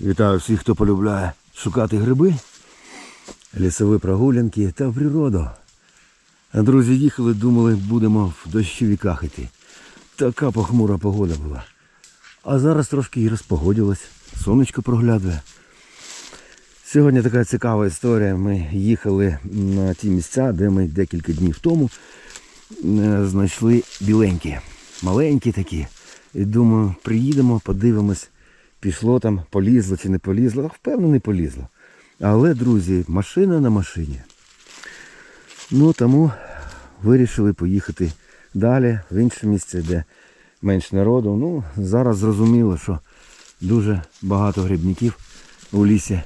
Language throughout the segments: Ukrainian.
Вітаю всіх, хто полюбляє шукати гриби, лісові прогулянки та природу. Друзі їхали, думали, будемо в дощовиках іти. Така похмура погода була. А зараз трошки і розпогодилось, сонечко проглядує. Сьогодні така цікава історія. Ми їхали на ті місця, де ми декілька днів тому е, знайшли біленькі, маленькі такі. І думаю, приїдемо, подивимось, пішло там, полізло чи не полізло. Впевнено, не полізло. Але, друзі, машина на машині. Ну тому вирішили поїхати далі, в інше місце, де менш народу. Ну, зараз зрозуміло, що дуже багато грибників у лісі,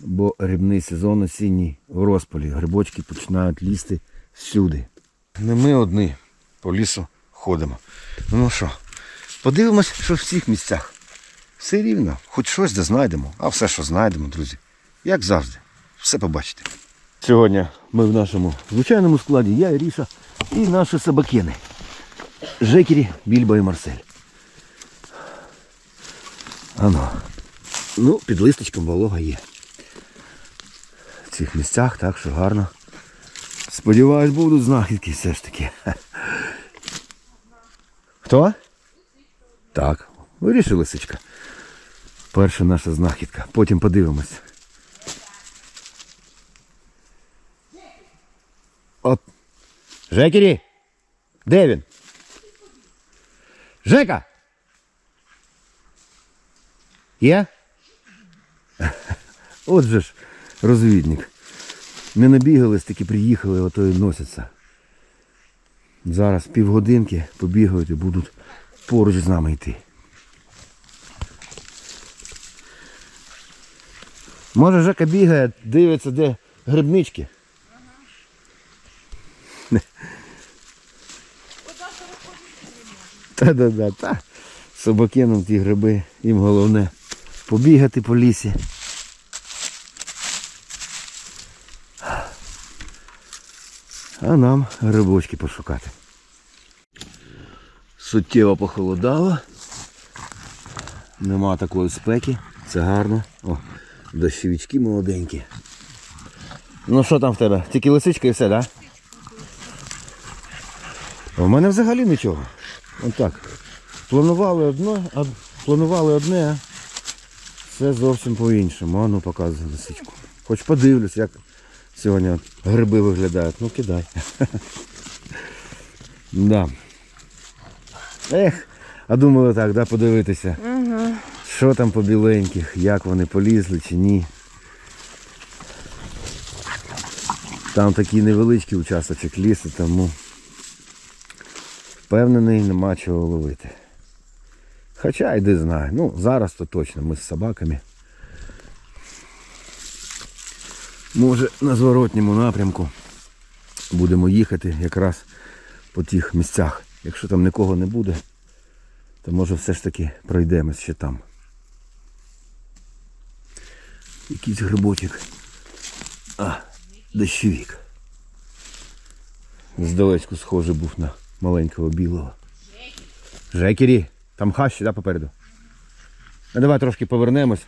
бо грибний сезон осінній в розпалі. Грибочки починають лізти всюди. Не ми одні по лісу ходимо. Ну що, подивимось, що в всіх місцях. Все рівно, хоч щось де знайдемо, а все, що знайдемо, друзі. Як завжди, все побачите. Сьогодні ми в нашому звичайному складі, я, Іріша і наші собакени. Жекері, Більбо і Марсель. Ано. Ну, під листочком волога є. В цих місцях, так що гарно. Сподіваюсь, будуть знахідки все ж таки. Хто? Так, вирішив лисичка. Перша наша знахідка. Потім подивимось. От. Жекері! Де він? Жека! Є? От же ж розвідник. Не набігались, таки приїхали, ото і носяться. Зараз півгодинки побігають і будуть поруч з нами йти. Може Жека бігає, дивиться, де грибнички. Та-да-да, та. Собакином ті гриби, їм головне побігати по лісі. А нам грибочки пошукати. Суттєво похолодало. Нема такої спеки. Це гарно. О, дощовички молоденькі. Ну що там в тебе? Тільки лисичка і все, так? Да? У мене взагалі нічого. Отак. Планували одне, а планували одне, а все зовсім по-іншому. А ну показуй лисичку. Хоч подивлюсь, як сьогодні гриби виглядають. Ну кидай. Да. Ех, а думали так, да, подивитися. Що там по біленьких, як вони полізли чи ні. Там такий невеличкий участочок лісу, тому впевнений, нема чого ловити. Хоча йди знаю. Ну, зараз то точно ми з собаками. Може на зворотньому напрямку будемо їхати якраз по тих місцях. Якщо там нікого не буде, то може все ж таки пройдемось ще там. Якийсь грибочок. А, дощовик. Здалечку схожий був на маленького білого. Жекері, там хащі, да, попереду. Ну, давай трошки повернемось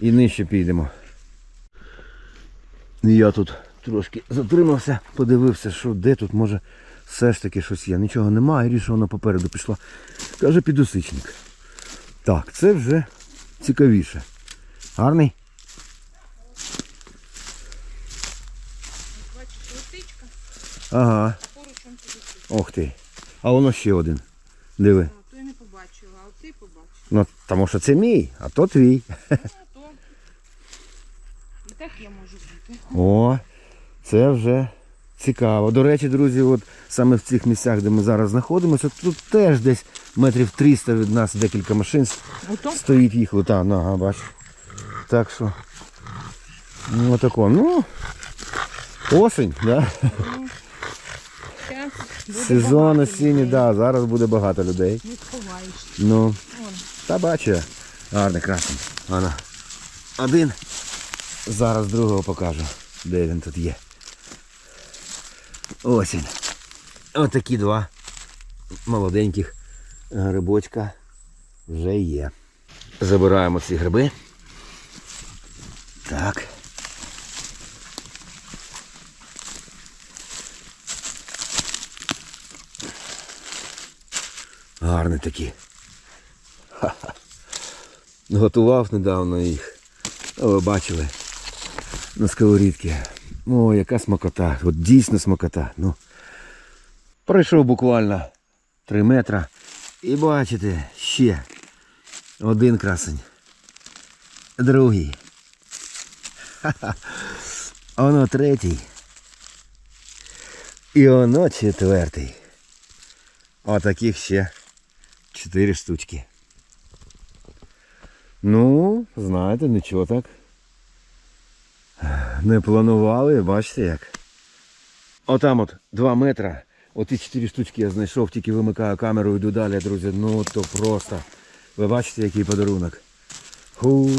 і нижче підемо. Я тут трошки затримався, подивився, що де тут може все ж таки щось є. Нічого немає, рішив вона попереду пішла. Каже, підусичник. Так, це вже цікавіше. Гарний? Бачиш, лисичка, Ага. Ох ти. А воно ще один. Диви. А то я не побачила, а ти побачив. Ну, тому що це мій, а то твій. А то і так я можу бути. О, це вже цікаво. До речі, друзі, от саме в цих місцях, де ми зараз знаходимося, тут теж десь метрів 300 від нас декілька машин Ото? стоїть їх. Там, ага, бач. Так що. Ну отако. Ну. Осінь, да? Буде Сезон осінній, да, зараз буде багато людей. Не сховаєшся. Ну, та бачу. я. Гарний красний. Ано. Один. Зараз другого покажу, де він тут є. Ось він. Отакі два молоденьких грибочка вже є. Забираємо ці гриби. Так. Гарні такі. Ха-ха. Готував недавно їх. Ви бачили. На сковорідці. О, яка смакота. От дійсно смакота. Ну. Пройшов буквально 3 метра. І бачите, ще один красень. Другий. Ха-ха. Оно третій. І оно четвертий. Отаких ще чотири штучки. Ну, знаєте, нічого так. Не планували, бачите як. Отам от 2 метра. Оті 4 штучки я знайшов, тільки вимикаю камеру, йду далі, друзі. Ну то просто. Ви бачите, який подарунок. Ху,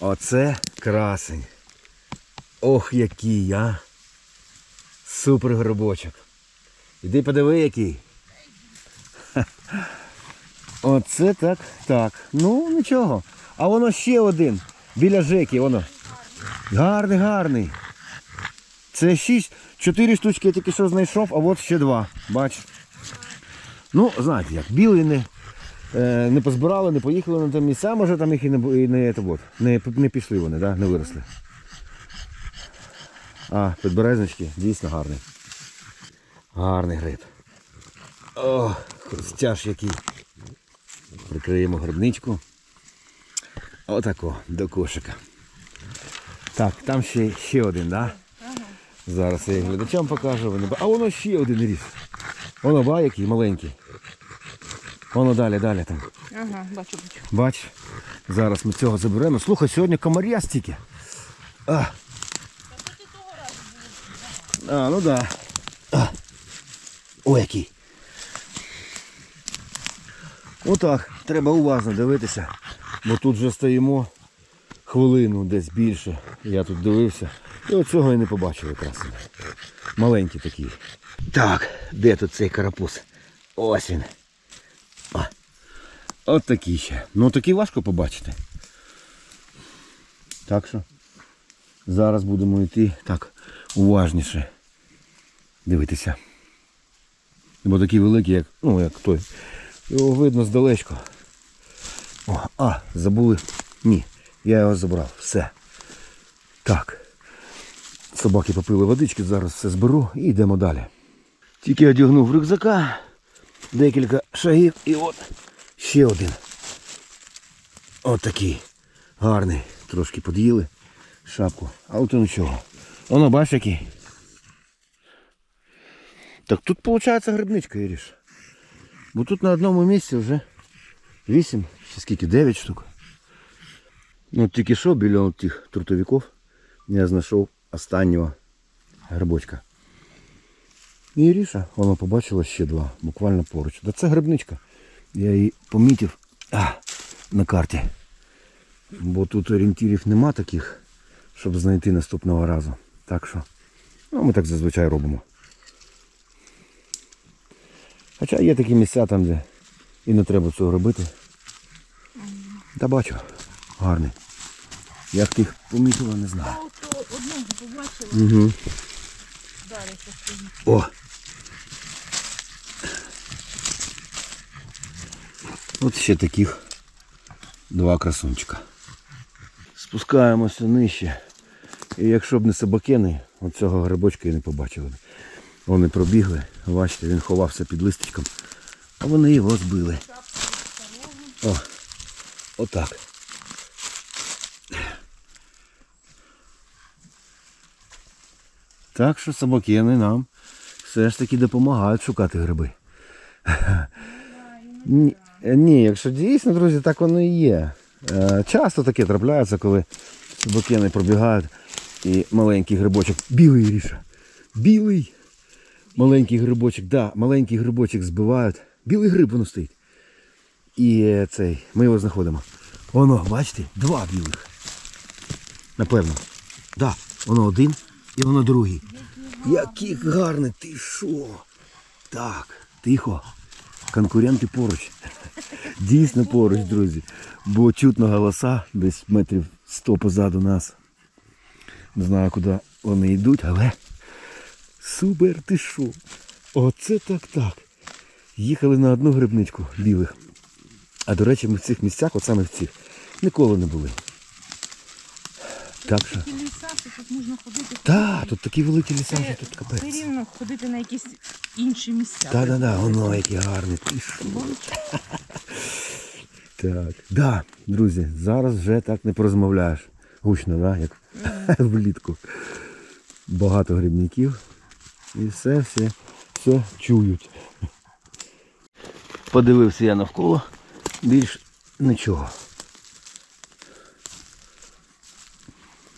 оце красень. Ох, який, а. Супер грибочок. Іди подиви який. Оце так, так. Ну, нічого. А воно ще один. Біля Жеки, воно. Гарний, гарний. Це шість, чотири штучки я тільки що знайшов, а от ще два. Бач. Ну, знаєте як, білий не, е, не позбирали, не поїхали на те місця, може там їх і не, і не, от, не, не пішли вони, да? не виросли. А, підберезнички дійсно гарний. Гарний гриб. О, хрустяш який. Прикриємо грибничку. Отако, до кошика. Так, там ще, ще один, да? Зараз я глядачам покажу. Вони... А воно ще один ріс. Воно ба, який маленький. Воно далі, далі там. Ага, бачу, бачу. Бач, зараз ми цього заберемо. Слухай, сьогодні комаря стільки. А. А, ну да. А. О, який. Отак, треба уважно дивитися, бо тут вже стоїмо хвилину десь більше. Я тут дивився. І оцього і не побачив якраз. Маленький такий. Так, де тут цей карапуз? Ось він. А. От такий ще. Ну такий важко побачити. Так що зараз будемо йти так уважніше дивитися. Бо такий великий, як, ну, як той. Його видно здалечко. О, а, забули. Ні, я його забрав. Все. Так. Собаки попили водички, зараз все зберу і йдемо далі. Тільки одягнув рюкзака, декілька шагів і от ще один. От такий. Гарний. Трошки под'їли шапку. Але то нічого. Воно бачиш який. Так тут виходить грибничка, Іріш. Бо тут на одному місці вже 8, чи скільки, 9 штук. Ну тільки що біля тих трутовиків я знайшов останнього грибочка. І Іріша, вона побачила ще два, буквально поруч. Да це грибничка. Я її помітив а, на карті. Бо тут орієнтирів нема таких, щоб знайти наступного разу. Так що, ну ми так зазвичай робимо. Хоча є такі місця там, де і не треба цього робити. Та бачу, гарний. Як ти їх помітила, не знаю. Одного побачила, Угу. далі. О! От ще таких два красунчика. Спускаємося нижче. І якщо б не собакени, оцього грибочка і не побачили. Вони пробігли, бачите, він ховався під листочком, а вони його збили. О, отак. Так що собакени нам все ж таки допомагають шукати гриби. Ні, якщо дійсно, друзі, так воно і є. Е, Часто таке трапляється, коли собакени пробігають і маленький грибочок. Білий ріша. Білий. Маленький грибочок, да, маленький грибочок збивають. Білий гриб воно стоїть. І цей, ми його знаходимо. Воно, бачите, два білих. Напевно. Да, воно один і воно другий. Який гарний, ти що? Так, тихо. Конкуренти поруч. Дійсно поруч, друзі. Бо чутно голоса десь метрів 100 позаду нас. Не знаю, куди вони йдуть, але супер ти що? Оце так так. Їхали на одну грибничку білих. А до речі, ми в цих місцях, от саме в цих, ніколи не були. Так що. Ті ліса, що тут можна ходити. Та, тут такі великі ліса, що тут Все капець. рівно ходити на якісь інші місця. Та, да, да, воно. Ти що? Так. Да, друзі, зараз вже так не порозмовляєш. Гучно, да? як влітку. Багато грибників. І все, все, все чують. Подивився я навколо, більш нічого.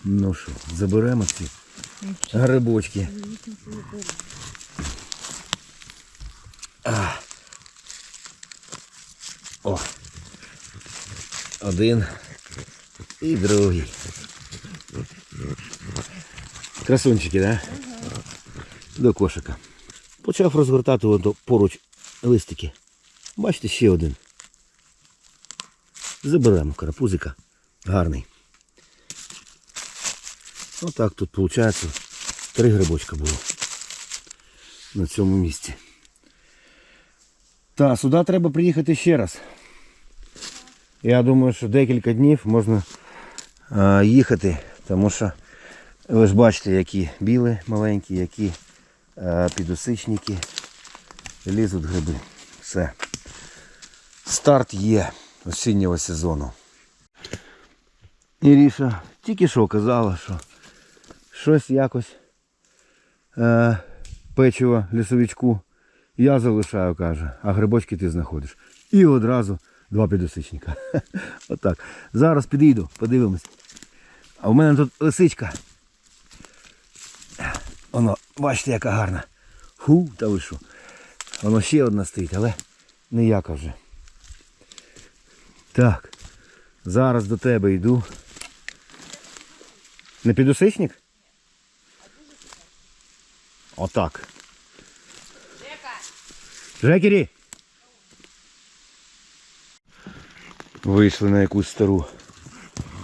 Ну що, заберемо ці грибочки. О. Один і другий. Красунчики, да? До кошика. Почав розгортати поруч листики. Бачите, ще один. Заберемо карапузика. Гарний. Отак тут виходить. Три грибочка було на цьому місці. Та, сюди треба приїхати ще раз. Я думаю, що декілька днів можна їхати, тому що ви ж бачите, які біли маленькі, які підосичники. Лізуть гриби. Все. Старт є осіннього сезону. Іріша тільки що казала, що щось якось е, печиво лісовичку я залишаю, каже, а грибочки ти знаходиш. І одразу два підосичника. Отак. Зараз підійду, подивимось. А в мене тут лисичка. Воно, бачите, яка гарна. Ху, та ви що. Воно ще одна стоїть, але ніяка вже. Так. Зараз до тебе йду. Не підосичник? Отак. Жекері! Вийшли на якусь стару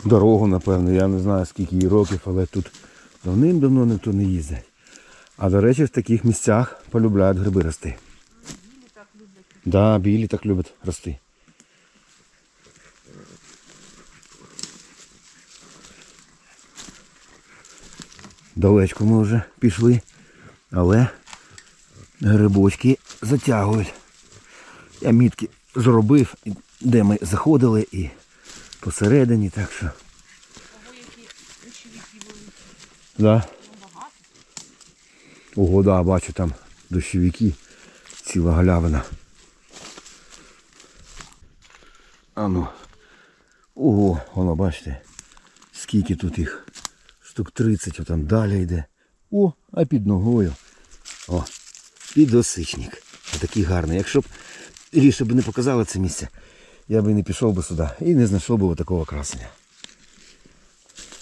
дорогу, напевно. Я не знаю скільки їй років, але тут давним-давно ніхто не їздить. А до речі, в таких місцях полюбляють гриби рости. Білі так люблять. Да, білі так люблять рости. Далечко ми вже пішли, але грибочки затягують. Я мітки зробив, де ми заходили і посередині, так що. Ого, які були. Да. Ого, да, бачу там дощовики, ціла галявина. А ну. Ого, воно, бачите, скільки тут їх. Штук 30, отам далі йде. О, а під ногою. О, підосичник. Отакий гарний. Якщо б Ріша б не показала це місце, я б і не пішов би сюди і не знайшов би такого красення.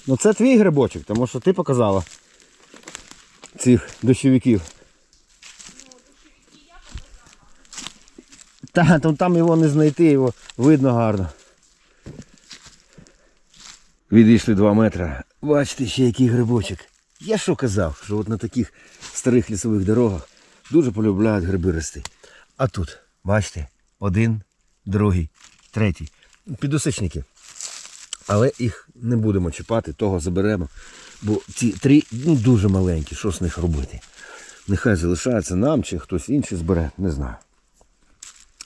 Ну це твій грибочок, тому що ти показала цих дощовиків. Та, там, там його не знайти, його видно гарно. Відійшли 2 метри. Бачите, ще який грибочок. Я що казав, що от на таких старих лісових дорогах дуже полюбляють гриби рости. А тут, бачите, один, другий, третій. Підосичники. Але їх не будемо чіпати, того заберемо. Бо ці три ну, дуже маленькі, що з них робити? Нехай залишається нам чи хтось інший збере, не знаю.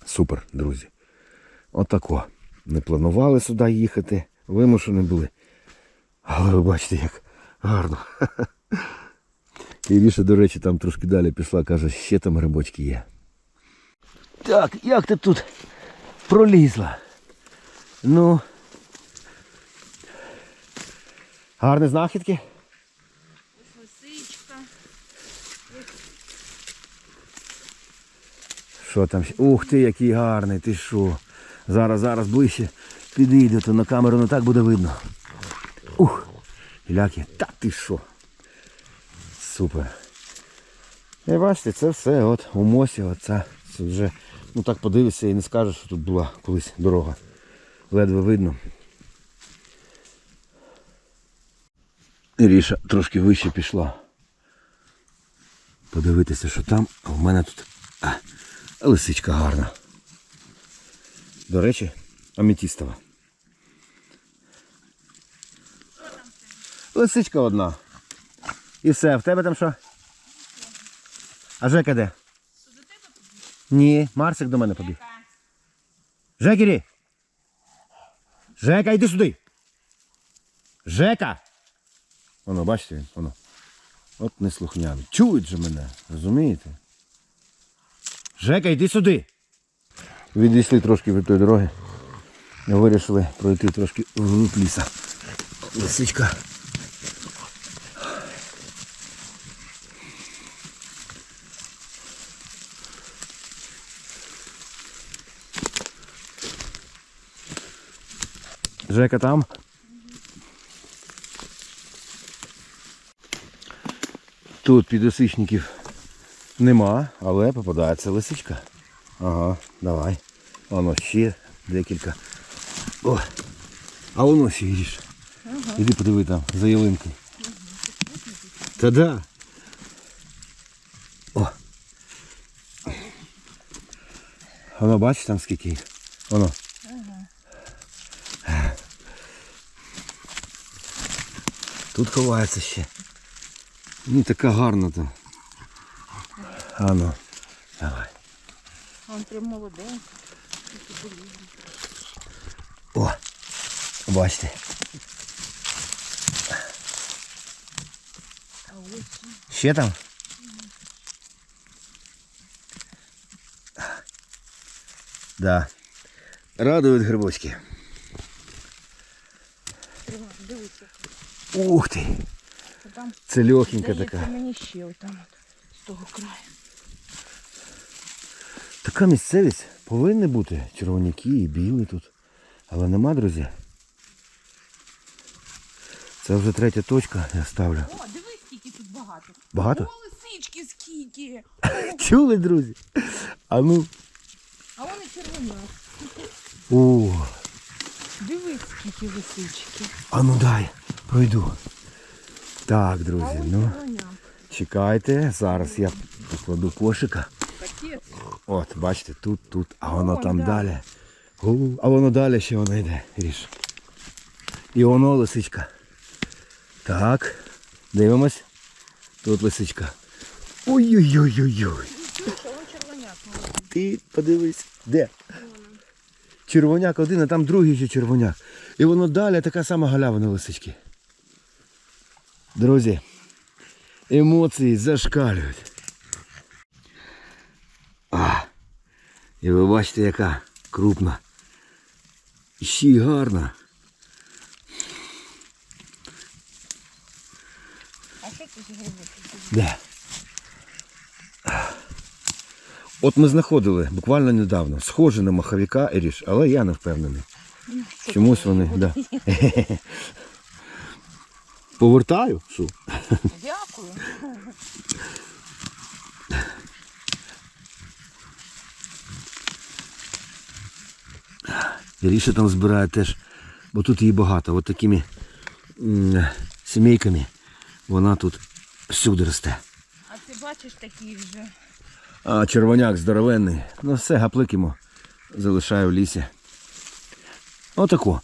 Супер, друзі. Отако. Не планували сюди їхати, вимушені були. Але ви бачите, як гарно. Іріша, до речі, там трошки далі пішла, каже, ще там грибочки є. Так, як ти тут пролізла? Ну. Гарні знахідки? Ось лисичка. Що там? Ух ти, який гарний, ти що? Зараз, зараз ближче підійде, то на камеру не так буде видно. Ух! Ляки, та ти що? Супер. І бачите, це все от у мосі, оце це вже, ну так подивишся і не скажеш, що тут була колись дорога. Ледве видно. Ріша трошки вище пішла. Подивитися, що там, а в мене тут а, лисичка гарна. До речі, амітістова. Лисичка одна. І все, в тебе там що? А Жека де? Ні, Марсик до мене побіг. Жекірі! Жека, йди сюди! Жека! Воно, бачите він, воно. От неслухнявий. Чують же мене, розумієте? Жека, йди сюди. Відійшли трошки від тої дороги. Вирішили пройти трошки вглуб ліса. Лисичка. Жека там. Тут підосичників нема, але попадається лисичка. Ага, давай. Воно ще декілька. О! А воно ще їдеш. Іди подиви там, за ялинкою. Та да. О. Воно бачиш там скільки? Воно. Тут ховається ще. Ні, така гарна там. А ну, давай. Он прям молоденький. О, бачите. Ще там? Да. Радують грибочки. Ух ти! Це Там Це легенька здається, така. мені ще отам от, з того краю. Така місцевість повинні бути червоняки і білі тут. Але нема, друзі. Це вже третя точка, я ставлю. О, дивись, скільки тут багато. Багато? О, лисички скільки. Чули, друзі? А ну. А вони червоняк. О, Дивись, скільки лисички. а ну дай, пройду. Так, друзі, ну чекайте. Зараз я покладу кошика. От, бачите, тут, тут, а воно там да. далі. А воно далі ще воно йде, ріж. І воно лисичка. Так, дивимось. Тут лисичка. Ой-ой-ой-ой-ой. Ти подивись, де? Червоняк один, а там другий ще червоняк. І воно далі така сама галявина лисички. Друзі, емоції зашкалюють. А, і ви бачите, яка крупна. Ще гарна. А? От ми знаходили буквально недавно. Схоже на маховика Еріш, але я не впевнений. Чомусь вони. Да. Повертаю. Що? Дякую. Іріша там збирає теж, бо тут її багато. От такими сімейками вона тут всюди росте. А ти бачиш такі вже. А червоняк здоровенний. Ну все, гапликимо. Залишаю в лісі. Отако.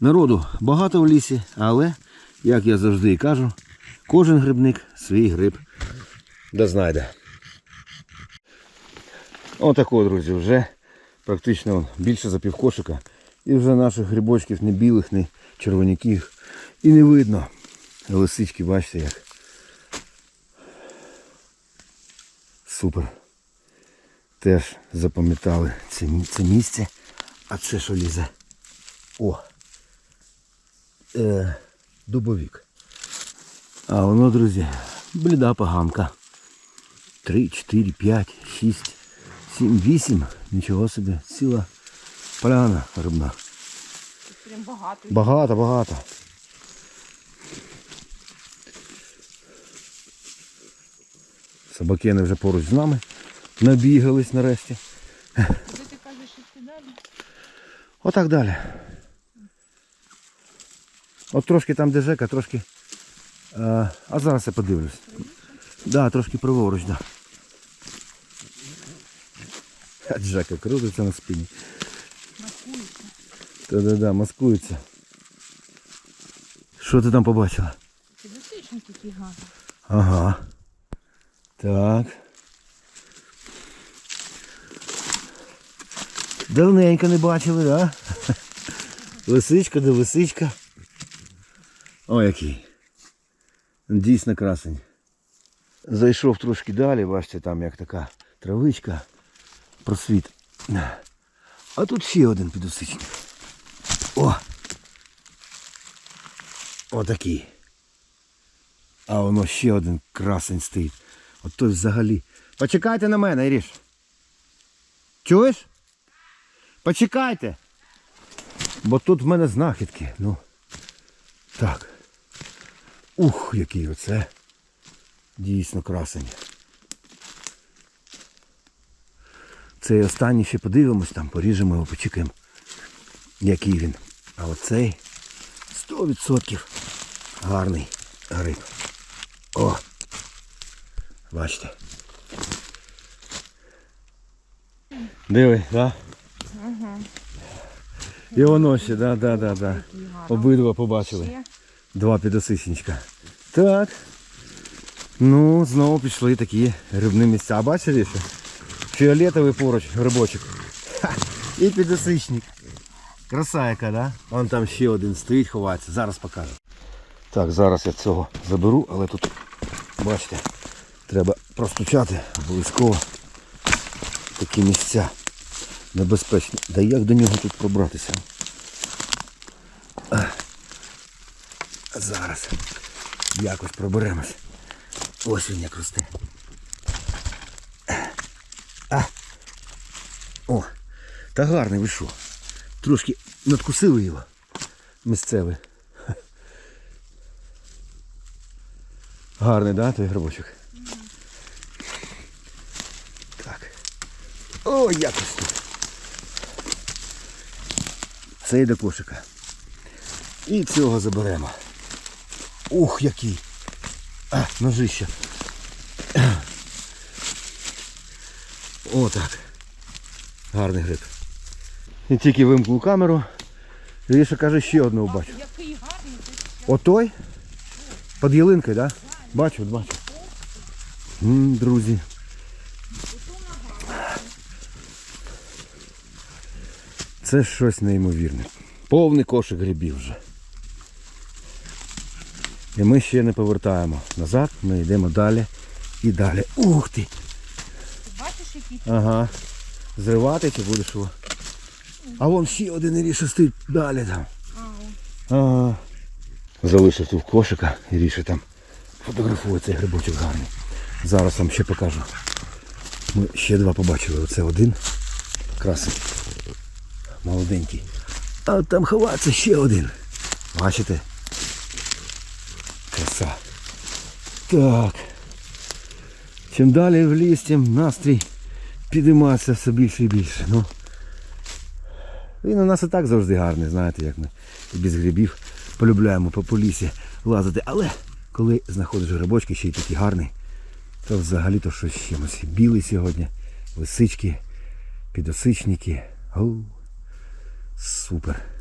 Народу багато в лісі, але, як я завжди і кажу, кожен грибник свій гриб да. Отако, друзі, вже практично більше за півкошика. І вже наших грибочків не білих, не червоняків. І не видно. Лисички, бачите як. Супер. Теж запам'ятали це, це місце. А це що лізе? О! Е, дубовік. А воно, друзі, бліда поганка. 3, 4, 5, 6, 7, 8. Нічого собі. Ціла поляна грибна. Тут прям багато. Багато, багато. Собакени вже поруч з нами. Набігались нарешті. Куди ти кажеш, іти далі? Отак далі. От трошки там, де Жека, трошки А, а зараз я подивлюсь. Да, трошки праворуч, да. А Джака крутиться на спині. Маскується. Та-да-да, маскується. Що ти там побачила? Гарний. Ага. Так. Давненько не бачили, да? Лисичка да лисичка. О, який. Дійсно красень. Зайшов трошки далі, бачите, там як така травичка. Просвіт. А тут ще один підосичник. О! Отакий. А воно ще один красень стоїть. От той взагалі. Почекайте на мене, Іріш. Чуєш? Почекайте. Бо тут в мене знахідки. Ну. Так. Ух, який оце. Дійсно красень. Цей останній ще подивимось там, поріжемо його, почекаємо. Який він. А оцей 100% гарний гриб. О! Бачите. Диви, да? Ага. І воно ще, да, да, да, да. Обидва побачили. Ще. Два підосичничка. Так. Ну, знову пішли такі грибні місця. А Бачили що? Фіолетовий поруч грибочок. Ха, і підосичник. Краса яка, да? Вон там ще один стоїть, ховається. Зараз покажу. Так, зараз я цього заберу, але тут, бачите, треба простучати обов'язково такі місця небезпечні. Да як до нього тут пробратися? Зараз якось проберемось. Ось він як росте. А. О, та гарний ви що? Трошки надкусили його. Місцевий. Гарний, да, той грибочок? Так. О, якось тут. Цей до кошика. І цього заберемо. Ух, який. А, ножище. Отак. Гарний гриб. І тільки вимкнув камеру. Ріша каже, ще одного бачу. Який гарний. Отой? Під ялинкою, так? Да? Бачу, бачу. М, друзі. Це щось неймовірне. Повний кошик грибів вже. І ми ще не повертаємо назад, ми йдемо далі і далі. Ух ти! Бачиш, який Ага. Зривати чи будеш його? А вон ще один стоїть далі там. Ага. Залишив тут кошика, Іріша там фотографує цей грибочок гарний. Зараз вам ще покажу. Ми ще два побачили. Оце один. Красий. Молоденький. А там ховається ще один. Бачите? Краса. Так. Чим далі в ліс, тим настрій підіймається все більше і більше. Ну, він у нас і так завжди гарний, знаєте, як ми і без грибів полюбляємо по, по лісі лазити. Але коли знаходиш грибочки, ще й такі гарні, то взагалі то щось з чимось. Білий сьогодні, лисички, підосичники. Оу, супер.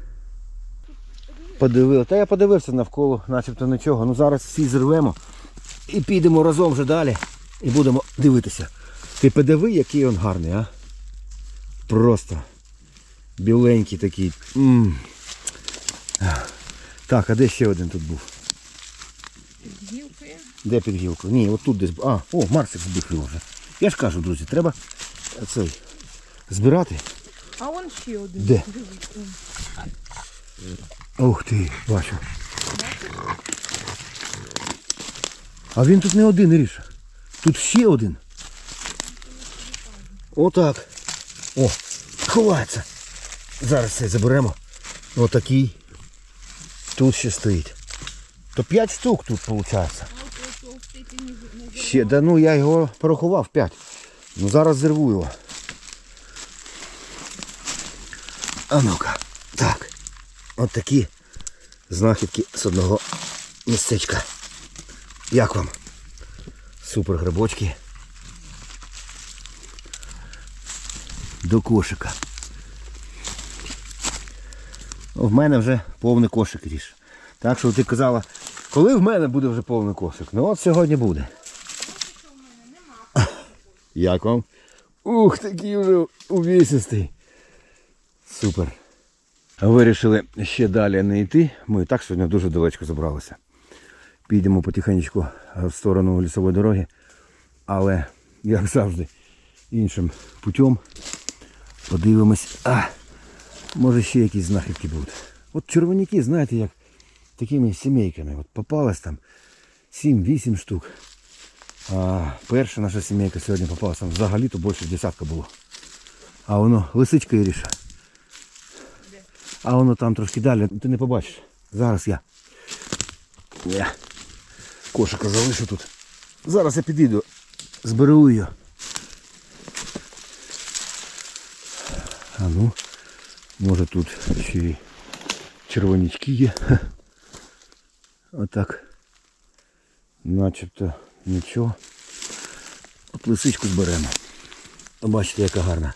Подивив. Та я подивився навколо, начебто нічого. Ну зараз всі зірвемо і підемо разом вже далі і будемо дивитися. Ти подиви, який він гарний, а? Просто біленький такий. м Так, а де ще один тут був? під гілкою. Де під гілкою? Ні, отут десь. А, о, Марсик збіг його вже. Я ж кажу, друзі, треба цей збирати. А он ще один. Де? Дивись. Ух ти, бачу. А він тут не один Іріша. Тут ще один. Отак. О, ховається. Зараз це заберемо. Отакий. Тут ще стоїть. То 5 штук тут виходить. Ще, да ну я його порахував 5. Ну зараз зірву його. А ну-ка. От такі знахідки з одного містечка. Як вам? Супер грибочки. До кошика. В мене вже повний кошик ріж. Так що ти казала, коли в мене буде вже повний кошик? Ну от сьогодні буде. Як вам? Ух, такий вже увісистий. Супер. Вирішили ще далі не йти. Ми і так сьогодні дуже далечко забралися. Підемо потихеньку в сторону лісової дороги. Але, як завжди, іншим путем. Подивимось. А, може ще якісь знахідки будуть. От червоняки, знаєте, як такими сімейками. От попалось там 7-8 штук. А перша наша сімейка сьогодні попалася там взагалі то більше десятка було. А воно лисичка Іріша. А воно там трошки далі, ти не побачиш. Зараз я. Я кошика залишу тут. Зараз я підійду, зберу її. А ну, може тут ще й червонячки є. Отак. Начебто нічого. От лисичку зберемо. Бачите, яка гарна.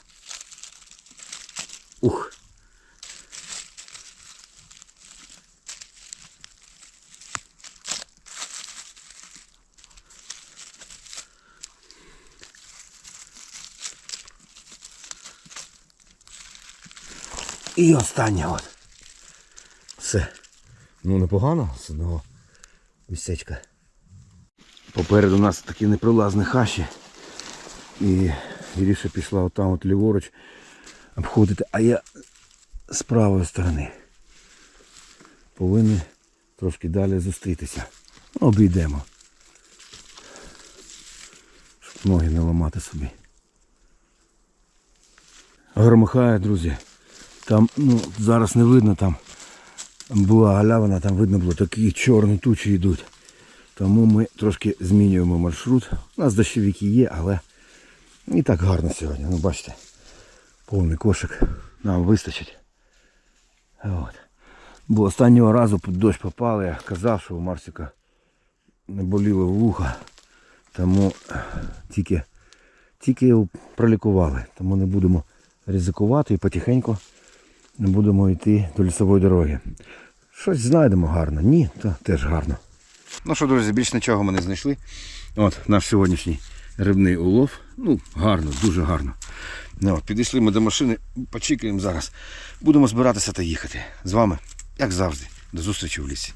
Ух. І останнє от. Все. Ну непогано з одного місцечка. Попереду нас такі непролазні хащі. І Іріша пішла отам от ліворуч обходити, а я з правої сторони. Повинні трошки далі зустрітися. Ну, Обійдемо. Щоб ноги не ламати собі. Громихає, друзі. Там, ну, зараз не видно, там була галявина, там видно було, такі чорні тучі йдуть. Тому ми трошки змінюємо маршрут. У нас дощовики є, але не так гарно сьогодні. Ну бачите, повний кошик нам вистачить. От. Бо останнього разу під дощ попали, я казав, що у Марсика не боліло вуха. Тому тільки, тільки його пролікували. Тому не будемо ризикувати і потихеньку не будемо йти до лісової дороги. Щось знайдемо гарно. Ні, то теж гарно. Ну що, друзі, більш нічого ми не знайшли. От наш сьогоднішній рибний улов. Ну, гарно, дуже гарно. Ну, от, підійшли ми до машини, почекаємо зараз. Будемо збиратися та їхати. З вами, як завжди, до зустрічі в лісі.